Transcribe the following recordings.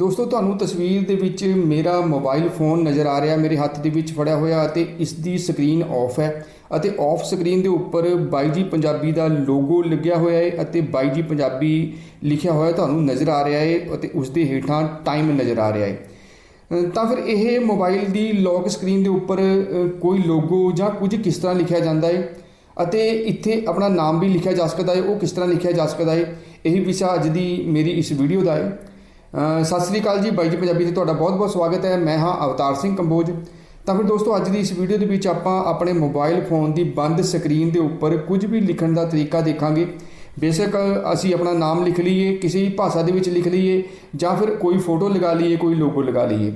ਦੋਸਤੋ, ਤੁਹਾਨੂੰ ਤਸਵੀਰ ਦੇ ਵਿੱਚ ਮੇਰਾ ਮੋਬਾਈਲ ਫੋਨ ਨਜ਼ਰ ਆ ਰਿਹਾ, ਮੇਰੇ ਹੱਥ ਦੇ ਵਿੱਚ ਫੜਿਆ ਹੋਇਆ ਅਤੇ ਇਸ ਦੀ ਸਕਰੀਨ ਆਫ ਹੈ ਅਤੇ ਆਫ ਸਕਰੀਨ ਦੇ ਉੱਪਰ 22G ਪੰਜਾਬੀ ਦਾ ਲੋਗੋ ਲੱਗਿਆ ਹੋਇਆ ਹੈ ਅਤੇ 22G ਪੰਜਾਬੀ ਲਿਖਿਆ ਹੋਇਆ ਤੁਹਾਨੂੰ ਨਜ਼ਰ ਆ ਰਿਹਾ ਹੈ ਅਤੇ ਉਸ ਦੇ ਹੇਠਾਂ ਟਾਈਮ ਨਜ਼ਰ ਆ ਰਿਹਾ ਹੈ। ਤਾਂ ਫਿਰ ਇਹ ਮੋਬਾਈਲ ਦੀ ਲੌਕ ਸਕਰੀਨ ਦੇ ਉੱਪਰ ਕੋਈ ਲੋਗੋ ਜਾਂ ਕੁਝ ਕਿਸ ਤਰ੍ਹਾਂ ਲਿਖਿਆ ਜਾਂਦਾ ਹੈ ਅਤੇ ਇੱਥੇ ਆਪਣਾ ਨਾਮ ਵੀ ਲਿਖਿਆ ਜਾ ਸਕਦਾ ਹੈ, ਉਹ ਕਿਸ ਤਰ੍ਹਾਂ ਲਿਖਿਆ ਜਾ ਸਕਦਾ ਹੈ, ਇਹੀ ਵਿਸ਼ਾ ਅੱਜ ਦੀ ਮੇਰੀ ਇਸ ਵੀਡੀਓ ਦਾ ਹੈ। ਸਤਿ ਸ੍ਰੀ ਅਕਾਲ ਜੀ, ਬਾਈ ਜੀ ਪੰਜਾਬੀ ਤੇ ਤੁਹਾਡਾ ਬਹੁਤ-ਬਹੁਤ ਸਵਾਗਤ ਹੈ। ਮੈਂ ਹਾਂ ਅਵਤਾਰ ਸਿੰਘ ਕੰਬੋਜ। ਤਾਂ ਫਿਰ ਦੋਸਤੋ, ਅੱਜ ਦੀ ਇਸ ਵੀਡੀਓ ਦੇ ਵਿੱਚ ਆਪਾਂ ਆਪਣੇ ਮੋਬਾਈਲ ਫੋਨ ਦੀ ਬੰਦ ਸਕਰੀਨ ਦੇ ਉੱਪਰ ਕੁਝ ਵੀ ਲਿਖਣ ਦਾ ਤਰੀਕਾ ਦੇਖਾਂਗੇ। ਬੇਸ਼ੱਕ ਅਸੀਂ ਆਪਣਾ ਨਾਮ ਲਿਖ ਲਈਏ, ਕਿਸੇ ਵੀ ਭਾਸ਼ਾ ਦੇ ਵਿੱਚ ਲਿਖ ਲਈਏ, ਜਾਂ ਫਿਰ ਕੋਈ ਫੋਟੋ ਲਗਾ ਲਈਏ, ਕੋਈ ਲੋਗੋ ਲਗਾ ਲਈਏ।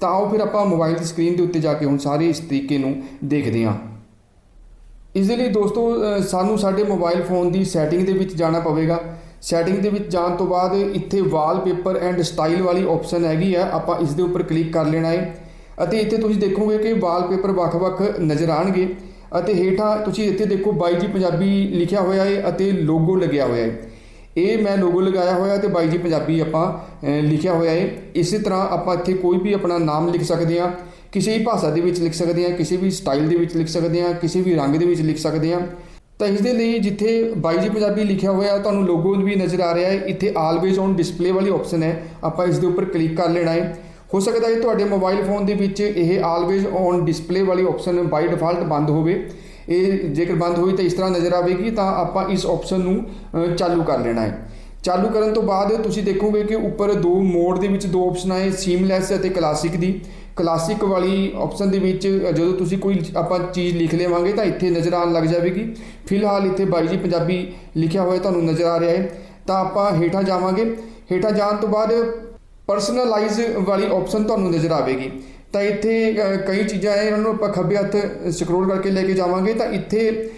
ਤਾਂ ਆਓ ਫਿਰ ਆਪਾਂ ਮੋਬਾਈਲ ਦੀ ਸਕਰੀਨ ਦੇ ਉੱਤੇ ਜਾ ਕੇ ਹੁਣ ਸਾਰੇ ਇਸ ਤਰੀਕੇ ਨੂੰ ਦੇਖਦੇ ਹਾਂ। ਇਸ ਦੇ ਲਈ ਦੋਸਤੋ ਸਾਨੂੰ ਸਾਡੇ ਮੋਬਾਈਲ ਫੋਨ ਦੀ ਸੈਟਿੰਗ ਦੇ ਵਿੱਚ ਜਾਣਾ ਪਵੇਗਾ। ਸੈਟਿੰਗ ਦੇ ਵਿੱਚ ਜਾਣ ਤੋਂ ਬਾਅਦ ਇੱਥੇ ਵਾਲਪੇਪਰ ਐਂਡ ਸਟਾਈਲ ਵਾਲੀ ਆਪਸ਼ਨ ਹੈਗੀ ਆ, ਆਪਾਂ ਇਸ ਦੇ ਉੱਪਰ ਕਲਿੱਕ ਕਰ ਲੈਣਾ ਹੈ ਅਤੇ ਇੱਥੇ ਤੁਸੀਂ ਦੇਖੋਗੇ ਕਿ ਵਾਲਪੇਪਰ ਵੱਖ-ਵੱਖ ਨਜ਼ਰ ਆਣਗੇ। ਅਤੇ ਹੇਠਾਂ ਤੁਸੀਂ ਇੱਥੇ ਦੇਖੋ 22G ਪੰਜਾਬੀ ਲਿਖਿਆ ਹੋਇਆ ਹੈ ਅਤੇ ਲੋਗੋ ਲੱਗਿਆ ਹੋਇਆ ਹੈ ਇਹ ਮੈਂ ਲੋਗੋ ਲਗਾਇਆ ਹੋਇਆ ਤੇ 22G ਪੰਜਾਬੀ ਆਪਾਂ ਲਿਖਿਆ ਹੋਇਆ ਹੈ ਇਸੇ ਤਰ੍ਹਾਂ ਆਪਾਂ ਇੱਥੇ ਕੋਈ ਵੀ ਆਪਣਾ ਨਾਮ ਲਿਖ ਸਕਦੇ ਹਾਂ। ਕਿਸੇ ਵੀ ਭਾਸ਼ਾ ਦੇ ਵਿੱਚ ਲਿਖ ਸਕਦੇ ਹਾਂ, ਕਿਸੇ ਵੀ ਸਟਾਈਲ ਦੇ ਵਿੱਚ ਲਿਖ ਸਕਦੇ ਹਾਂ, ਕਿਸੇ ਵੀ ਰੰਗ ਦੇ ਵਿੱਚ ਲਿਖ ਸਕਦੇ ਹਾਂ। ਤਾਂ ਇਸ ਦੇ ਲਈ ਜਿੱਥੇ 22G ਪੰਜਾਬੀ ਲਿਖਿਆ ਹੋਇਆ, ਤੁਹਾਨੂੰ ਲੋਗੋ ਵੀ ਨਜ਼ਰ ਆ ਰਿਹਾ ਹੈ। ਇੱਥੇ ਆਲਵੇਜ਼ ਔਨ ਡਿਸਪਲੇ ਵਾਲੀ ਆਪਸ਼ਨ ਹੈ। ਆਪਾਂ ਇਸ ਦੇ ਉੱਪਰ ਕਲਿੱਕ ਕਰ ਲੈਣਾ ਹੈ। ਹੋ ਸਕਦਾ ਹੈ ਤੁਹਾਡੇ ਮੋਬਾਈਲ ਫੋਨ ਦੇ ਵਿੱਚ ਇਹ ਆਲਵੇਜ਼ ਔਨ ਡਿਸਪਲੇ ਵਾਲੀ ਆਪਸ਼ਨ ਬਾਈ ਡਿਫਾਲਟ ਬੰਦ ਹੋਵੇ। ਇਹ ਜੇਕਰ ਬੰਦ ਹੋਈ ਤਾਂ ਇਸ ਤਰ੍ਹਾਂ ਨਜ਼ਰ ਆਵੇਗੀ, ਤਾਂ ਆਪਾਂ ਇਸ ਆਪਸ਼ਨ ਨੂੰ ਚਾਲੂ ਕਰ ਲੈਣਾ ਹੈ। ਚਾਲੂ ਕਰਨ ਤੋਂ ਬਾਅਦ ਤੁਸੀਂ ਦੇਖੋਗੇ ਕਿ ਉੱਪਰ ਦੋ ਮੋਡ ਦੇ ਵਿੱਚ ਦੋ ਆਪਸ਼ਨਾਂ ਹੈ ਸੀਮਲੈਸ ਅਤੇ ਕਲਾਸਿਕ ਦੀ। ਕਲਾਸਿਕ ਵਾਲੀ ਆਪਸ਼ਨ ਦੇ ਵਿੱਚ ਜਦੋਂ ਤੁਸੀਂ ਕੋਈ ਆਪਾਂ ਚੀਜ਼ ਲਿਖ ਲਵਾਂਗੇ ਤਾਂ ਇੱਥੇ ਨਜ਼ਰ ਆਉਣ ਲੱਗ ਜਾਵੇਗੀ। ਫਿਲਹਾਲ ਇੱਥੇ 22G ਪੰਜਾਬੀ ਲਿਖਿਆ ਹੋਇਆ ਤੁਹਾਨੂੰ ਨਜ਼ਰ ਆ ਰਿਹਾ ਹੈ। ਤਾਂ ਆਪਾਂ ਹੇਠਾਂ ਜਾਵਾਂਗੇ। ਹੇਠਾਂ ਜਾਣ ਤੋਂ ਬਾਅਦ ਪਰਸਨਲਾਈਜ਼ ਵਾਲੀ ਆਪਸ਼ਨ ਤੁਹਾਨੂੰ ਨਜ਼ਰ ਆਵੇਗੀ। ਤਾਂ ਇੱਥੇ ਕਈ ਚੀਜ਼ਾਂ ਹੈ, ਇਹਨਾਂ ਨੂੰ ਆਪਾਂ ਖੱਬੇ ਹੱਥ ਸਕਰੋਲ ਕਰਕੇ ਲੈ ਕੇ ਜਾਵਾਂਗੇ। ਤਾਂ ਇੱਥੇ,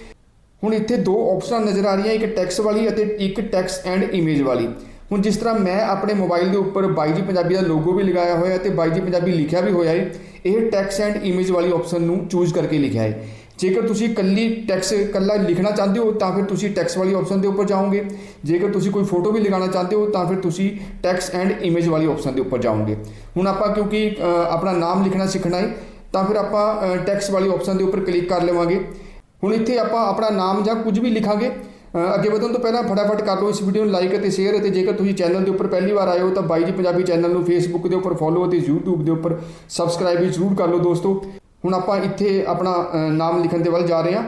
ਹੁਣ ਇੱਥੇ ਦੋ ਆਪਸ਼ਨਾਂ ਨਜ਼ਰ ਆ ਰਹੀਆਂ, ਇੱਕ ਟੈਕਸ ਵਾਲੀ ਅਤੇ ਇੱਕ ਟੈਕਸ ਐਂਡ ਇਮੇਜ ਵਾਲੀ। ਹੁਣ ਜਿਸ ਤਰ੍ਹਾਂ ਮੈਂ ਆਪਣੇ ਮੋਬਾਈਲ ਦੇ ਉੱਪਰ 22G ਪੰਜਾਬੀ ਦਾ ਲੋਗੋ ਵੀ ਲਗਾਇਆ ਹੋਇਆ ਹੈ ਤੇ 22G ਪੰਜਾਬੀ ਲਿਖਿਆ ਵੀ ਹੋਇਆ ਹੈ ਇਹ ਟੈਕਸਟ ਐਂਡ ਇਮੇਜ ਵਾਲੀ ਆਪਸ਼ਨ ਨੂੰ ਚੂਜ਼ ਕਰਕੇ ਲਿਖਿਆ ਹੈ ਜੇਕਰ ਤੁਸੀਂ ਕੱਲੀ ਟੈਕਸ ਕੱਲਾ ਲਿਖਣਾ ਚਾਹੁੰਦੇ ਹੋ, ਤਾਂ ਫਿਰ ਤੁਸੀਂ ਟੈਕਸ ਵਾਲੀ ਆਪਸ਼ਨ ਦੇ ਉੱਪਰ ਜਾਓਗੇ। ਜੇਕਰ ਤੁਸੀਂ ਕੋਈ ਫੋਟੋ ਵੀ ਲਗਾਉਣਾ ਚਾਹੁੰਦੇ ਹੋ, ਤਾਂ ਫਿਰ ਤੁਸੀਂ ਟੈਕਸ ਐਂਡ ਇਮੇਜ ਵਾਲੀ ਆਪਸ਼ਨ ਦੇ ਉੱਪਰ ਜਾਓਗੇ। ਹੁਣ ਆਪਾਂ ਕਿਉਂਕਿ ਆਪਣਾ ਨਾਮ ਲਿਖਣਾ ਸਿੱਖਣਾ ਹੈ ਤਾਂ ਫਿਰ ਆਪਾਂ ਟੈਕਸ ਵਾਲੀ ਆਪਸ਼ਨ ਦੇ ਉੱਪਰ ਕਲਿੱਕ ਕਰ ਲਵਾਂਗੇ। ਹੁਣ ਇੱਥੇ ਆਪਾਂ ਆਪਣਾ ਨਾਮ ਜਾਂ ਕੁਝ ਵੀ ਲਿਖਾਂਗੇ ਅੱਗੇ ਵਧਣ ਤੋਂ ਪਹਿਲਾਂ ਫਟਾਫਟ ਕਰ ਲਓ ਇਸ ਵੀਡੀਓ ਨੂੰ ਲਾਈਕ ਅਤੇ ਸ਼ੇਅਰ ਅਤੇ ਜੇਕਰ ਤੁਸੀਂ ਚੈਨਲ ਦੇ ਉੱਪਰ ਪਹਿਲੀ ਵਾਰ ਆਏ ਹੋ ਤਾਂ ਬਾਈ ਜੀ ਪੰਜਾਬੀ ਚੈਨਲ ਨੂੰ ਫੇਸਬੁੱਕ ਦੇ ਉੱਪਰ ਫੋਲੋ ਅਤੇ YouTube ਦੇ ਉੱਪਰ ਸਬਸਕ੍ਰਾਈਬ ਵੀ ਜ਼ਰੂਰ ਕਰ ਲਓ ਦੋਸਤੋ। ਹੁਣ ਆਪਾਂ ਇੱਥੇ ਆਪਣਾ ਨਾਮ ਲਿਖਣ ਦੇ ਵੱਲ ਜਾ ਰਹੇ ਹਾਂ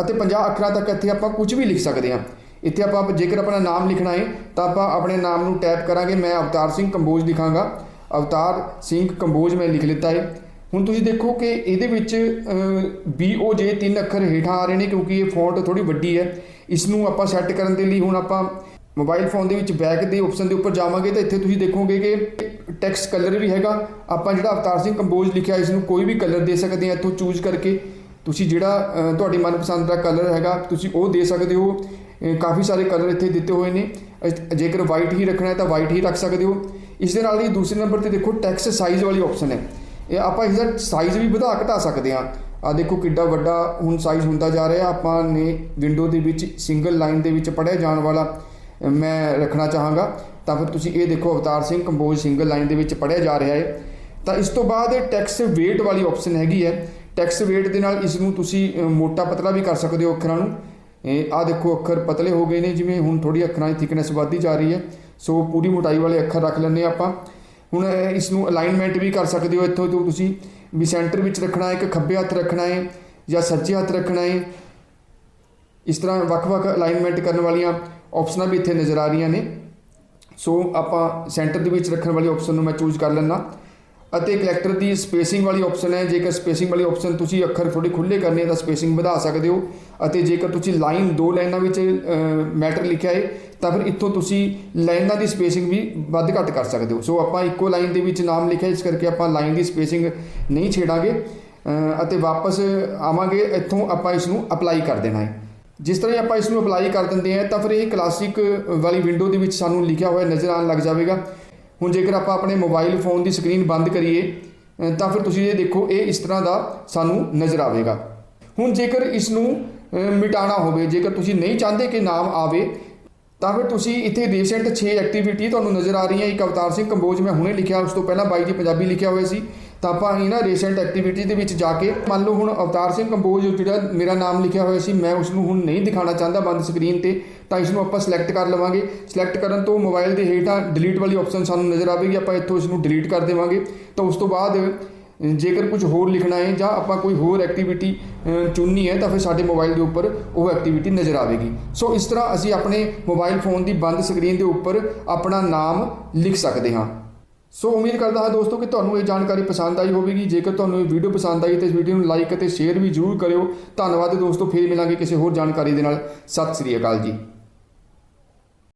ਅਤੇ 50 ਅੱਖਰਾਂ ਤੱਕ ਇੱਥੇ ਆਪਾਂ ਕੁਝ ਵੀ ਲਿਖ ਸਕਦੇ ਹਾਂ। ਇੱਥੇ ਆਪਾਂ ਜੇਕਰ ਆਪਣਾ ਨਾਮ ਲਿਖਣਾ ਹੈ ਤਾਂ ਆਪਾਂ ਆਪਣੇ ਨਾਮ ਨੂੰ ਟੈਪ ਕਰਾਂਗੇ। ਮੈਂ ਅਵਤਾਰ ਸਿੰਘ ਕੰਬੋਜ ਲਿਖਾਂਗਾ ਅਵਤਾਰ ਸਿੰਘ ਕੰਬੋਜ ਮੈਂ ਲਿਖ ਲਿੱਤਾ ਹੈ। ਹੁਣ ਤੁਸੀਂ ਦੇਖੋ ਕਿ ਇਹਦੇ ਵਿੱਚ ਬੀ ਓ ਜੇ ਤਿੰਨ ਅੱਖਰ ਹੇਠਾਂ ਆ ਰਹੇ ਨੇ ਕਿਉਂਕਿ ਇਹ ਫੌਂਟ ਥੋੜੀ ਵੱਡੀ ਹੈ। ਇਸ ਨੂੰ ਆਪਾਂ ਸੈੱਟ ਕਰਨ ਦੇ ਲਈ ਹੁਣ ਆਪਾਂ ਮੋਬਾਈਲ ਫੋਨ ਦੇ ਵਿੱਚ ਬੈਕ ਦੇ ਆਪਸ਼ਨ ਦੇ ਉੱਪਰ ਜਾਵਾਂਗੇ ਤਾਂ ਇੱਥੇ ਤੁਸੀਂ ਦੇਖੋਗੇ ਕਿ ਟੈਕਸਟ ਕਲਰ ਵੀ ਹੈਗਾ। ਆਪਾਂ ਜਿਹੜਾ ਅਵਤਾਰ ਸਿੰਘ ਕੰਬੋਜ ਲਿਖਿਆ ਇਸ ਨੂੰ ਕੋਈ ਵੀ ਕਲਰ ਦੇ ਸਕਦੇ ਆ ਇੱਥੋਂ ਚੂਜ਼ ਕਰਕੇ। ਤੁਸੀਂ ਜਿਹੜਾ ਅ, ਤੁਹਾਡੀ ਮਨਪਸੰਦ ਦਾ ਕਲਰ ਹੈਗਾ ਤੁਸੀਂ ਉਹ ਦੇ ਸਕਦੇ ਹੋ। ਕਾਫੀ ਸਾਰੇ ਕਲਰ ਇੱਥੇ ਦਿੱਤੇ ਹੋਏ ਨੇ। ਜੇਕਰ ਵਾਈਟ ਹੀ ਰੱਖਣਾ ਹੈ ਤਾਂ ਵਾਈਟ ਹੀ ਰੱਖ ਸਕਦੇ ਹੋ। ਇਸ ਦੇ ਨਾਲ ਹੀ ਦੂਸਰੇ ਨੰਬਰ ਤੇ ਦੇਖੋ ਟੈਕਸਟ ਸਾਈਜ਼ ਵਾਲੀ ਆਪਸ਼ਨ ਹੈ। ਇਹ ਆਪਾਂ ਇਸ ਦਾ ਸਾਈਜ਼ ਵੀ ਵਧਾ ਘਟਾ ਸਕਦੇ ਹਾਂ। ਆ ਦੇਖੋ ਕਿੱਡਾ ਵੱਡਾ ਹੁਣ ਸਾਈਜ਼ ਹੁੰਦਾ ਜਾ ਰਿਹਾ। ਆਪਾਂ ਨੇ ਵਿੰਡੋ ਦੇ ਵਿੱਚ ਸਿੰਗਲ ਲਾਈਨ ਦੇ ਵਿੱਚ ਪੜਿਆ ਜਾਣ ਵਾਲਾ ਮੈਂ ਰੱਖਣਾ ਚਾਹਾਂਗਾ। ਤਾਂ ਫਿਰ ਤੁਸੀਂ ਇਹ ਦੇਖੋ ਅਵਤਾਰ ਸਿੰਘ ਕੰਬੋਜ ਸਿੰਗਲ ਲਾਈਨ ਦੇ ਵਿੱਚ ਪੜਿਆ ਜਾ ਰਿਹਾ ਹੈ। ਤਾਂ ਇਸ ਤੋਂ ਬਾਅਦ ਟੈਕਸ weight ਵਾਲੀ ਆਪਸ਼ਨ ਹੈਗੀ ਹੈ। ਟੈਕਸ weight ਦੇ ਨਾਲ ਇਸ ਨੂੰ ਤੁਸੀਂ ਮੋਟਾ ਪਤਲਾ ਵੀ ਕਰ ਸਕਦੇ ਹੋ ਅੱਖਰਾਂ ਨੂੰ। ਇਹ ਆ ਦੇਖੋ ਅੱਖਰ ਪਤਲੇ ਹੋ ਗਏ ਨੇ, ਜਿਵੇਂ ਹੁਣ ਥੋੜੀ ਅੱਖਰਾਂ ਦੀ ਥਿਕਨੈਸ ਵੱਧਦੀ ਜਾ ਰਹੀ ਹੈ। ਸੋ ਪੂਰੀ ਮੋਟਾਈ ਵਾਲੇ ਅੱਖਰ ਰੱਖ ਲੈਂਦੇ ਹਾਂ ਆਪਾਂ। ਹੁਣ ਅ, ਇਸ ਨੂੰ ਅਲਾਈਨਮੈਂਟ ਵੀ ਕਰ ਸਕਦੇ ਹੋ ਇੱਥੋਂ ਤੋਂ ਤੁਸੀਂ ਵੀ ਸੈਂਟਰ ਵਿੱਚ ਰੱਖਣਾ ਹੈ ਕਿ ਖੱਬੇ ਹੱਥ ਰੱਖਣਾ ਹੈ ਜਾਂ ਸੱਜੇ ਹੱਥ ਰੱਖਣਾ ਹੈ। ਇਸ ਤਰ੍ਹਾਂ ਵੱਖ-ਵੱਖ ਅਲਾਈਨਮੈਂਟ ਕਰਨ ਵਾਲੀਆਂ ਆਪਸ਼ਨਾਂ ਵੀ ਇੱਥੇ ਨਜ਼ਰ ਆ ਰਹੀਆਂ ਨੇ। ਸੋ ਆਪਾਂ ਸੈਂਟਰ ਦੇ ਵਿੱਚ ਰੱਖਣ ਵਾਲੀ ਆਪਸ਼ਨ ਨੂੰ ਮੈਂ ਚੂਜ਼ ਕਰ ਲੈਣਾ ਅਤੇ ਕਲੈਕਟਰ ਦੀ ਸਪੇਸਿੰਗ ਵਾਲੀ ਆਪਸ਼ਨ ਹੈ। ਜੇਕਰ ਸਪੇਸਿੰਗ ਵਾਲੀ ਆਪਸ਼ਨ ਤੁਸੀਂ ਅੱਖਰ ਥੋੜੀ ਖੁੱਲੇ ਕਰਨੇ ਤਾਂ ਸਪੇਸਿੰਗ ਵਧਾ ਸਕਦੇ ਹੋ। ਅਤੇ ਜੇਕਰ ਤੁਸੀਂ ਲਾਈਨ ਦੋ ਲਾਈਨਾਂ ਵਿੱਚ ਮੈਟਰ ਲਿਖਿਆ ਹੈ ਤਾਂ ਫਿਰ ਇੱਥੋਂ ਤੁਸੀਂ ਲਾਈਨਾਂ ਦੀ ਸਪੇਸਿੰਗ ਵੀ ਵੱਧ ਘੱਟ ਕਰ ਸਕਦੇ ਹੋ। ਸੋ ਆਪਾਂ ਇੱਕੋ ਲਾਈਨ ਦੇ ਵਿੱਚ ਨਾਮ ਲਿਖਿਆ ਇਸ ਕਰਕੇ ਆਪਾਂ ਲਾਈਨ ਦੀ ਸਪੇਸਿੰਗ ਨਹੀਂ ਛੇੜਾਂਗੇ। ਅਤੇ ਵਾਪਸ ਆਵਾਂਗੇ ਇੱਥੋਂ ਆਪਾਂ ਇਸ ਨੂੰ ਅਪਲਾਈ ਕਰ ਦੇਣਾ ਹੈ। ਜਿਸ ਤਰ੍ਹਾਂ ਹੀ ਆਪਾਂ ਇਸ ਨੂੰ ਅਪਲਾਈ ਕਰ ਦਿੰਦੇ ਹਾਂ ਤਾਂ ਫਿਰ ਇਹ ਕਲਾਸਿਕ ਵਾਲੀ ਵਿੰਡੋ ਦੇ ਵਿੱਚ ਸਾਨੂੰ ਲਿਖਿਆ ਹੋਇਆ ਨਜ਼ਰ ਆਉਣ ਲੱਗ ਜਾਵੇਗਾ। ਹੁਣ ਜੇਕਰ ਆਪਾਂ ਆਪਣੇ ਮੋਬਾਈਲ ਫੋਨ ਦੀ ਸਕਰੀਨ ਬੰਦ ਕਰੀਏ ਤਾਂ ਫਿਰ ਤੁਸੀਂ ਇਹ ਦੇਖੋ ਇਹ ਇਸ ਤਰ੍ਹਾਂ ਦਾ ਸਾਨੂੰ ਨਜ਼ਰ ਆਵੇਗਾ। ਹੁਣ ਜੇਕਰ ਇਸ ਨੂੰ ਅ, ਮਿਟਾਉਣਾ ਹੋਵੇ ਜੇਕਰ ਤੁਸੀਂ ਨਹੀਂ ਚਾਹੁੰਦੇ ਕਿ ਨਾਮ ਆਵੇ ਤਾਂ ਫਿਰ ਤੁਸੀਂ ਇੱਥੇ ਰੀਸੈਂਟ 6 ਐਕਟੀਵਿਟੀ ਤੁਹਾਨੂੰ ਨਜ਼ਰ ਆ ਰਹੀਆਂ। ਇੱਕ ਅਵਤਾਰ ਸਿੰਘ ਕੰਬੋਜ ਮੈਂ ਹੁਣੇ ਲਿਖਿਆ, ਉਸ ਤੋਂ ਪਹਿਲਾਂ ਬਾਈ ਜੀ ਪੰਜਾਬੀ ਲਿਖਿਆ ਹੋਇਆ ਸੀ। ਤਾਂ ਆਪਾਂ ਇਹਨਾਂ ਰੀਸੈਂਟ ਐਕਟੀਵਿਟੀ ਦੇ ਵਿੱਚ ਜਾ ਕੇ, ਮੰਨ ਲਓ ਹੁਣ ਅਵਤਾਰ ਸਿੰਘ ਕੰਬੋਜ ਜਿਹੜਾ ਮੇਰਾ ਨਾਮ ਲਿਖਿਆ ਹੋਇਆ ਸੀ, ਮੈਂ ਉਸ ਨੂੰ ਹੁਣ ਨਹੀਂ ਦਿਖਾਣਾ ਚਾਹੁੰਦਾ ਬੰਦ ਸਕਰੀਨ ਤੇ, ਤਾਂ ਇਸ ਨੂੰ ਆਪਾਂ ਸਿਲੈਕਟ ਕਰ ਲਵਾਂਗੇ। ਸਿਲੈਕਟ ਕਰਨ ਤੋਂ ਮੋਬਾਈਲ ਦੇ ਹੇਠਾਂ ਡਿਲੀਟ ਵਾਲੀ ਆਪਸ਼ਨ ਸਾਨੂੰ ਨਜ਼ਰ ਆਵੇਗੀ, ਆਪਾਂ ਇੱਥੋਂ ਇਸ ਨੂੰ ਡਿਲੀਟ ਕਰ ਦੇਵਾਂਗੇ। ਤਾਂ ਉਸ ਤੋਂ ਬਾਅਦ ਜੇਕਰ ਕੁਝ ਹੋਰ ਲਿਖਣਾ ਹੈ ਜਾਂ ਆਪਾਂ ਕੋਈ ਹੋਰ ਐਕਟੀਵਿਟੀ ਚੁਣਨੀ ਹੈ, ਤਾਂ ਫਿਰ ਸਾਡੇ ਮੋਬਾਈਲ ਦੇ ਉੱਪਰ ਉਹ ਐਕਟੀਵਿਟੀ ਨਜ਼ਰ ਆਵੇਗੀ। ਸੋ ਇਸ ਤਰ੍ਹਾਂ ਅਸੀਂ ਆਪਣੇ ਮੋਬਾਈਲ ਫੋਨ ਦੀ ਬੰਦ ਸਕਰੀਨ ਦੇ ਉੱਪਰ ਆਪਣਾ ਨਾਮ ਲਿਖ ਸਕਦੇ ਹਾਂ। ਸੋ ਉਮੀਦ ਕਰਦਾ ਹਾਂ ਦੋਸਤੋ ਕਿ ਤੁਹਾਨੂੰ ਇਹ ਜਾਣਕਾਰੀ ਪਸੰਦ ਆਈ ਹੋਵੇਗੀ। ਜੇਕਰ ਤੁਹਾਨੂੰ ਇਹ ਵੀਡੀਓ ਪਸੰਦ ਆਈ ਤਾਂ ਇਸ ਵੀਡੀਓ ਨੂੰ ਲਾਈਕ ਅਤੇ ਸ਼ੇਅਰ ਵੀ ਜ਼ਰੂਰ ਕਰਿਓ। ਧੰਨਵਾਦ ਦੋਸਤੋ, ਫੇਰ ਮਿਲਾਂਗੇ ਕਿਸੇ ਹੋਰ ਜਾਣਕਾਰੀ ਦੇ ਨਾਲ। ਸਤਿ ਸ੍ਰੀ ਅਕਾਲ ਜੀ।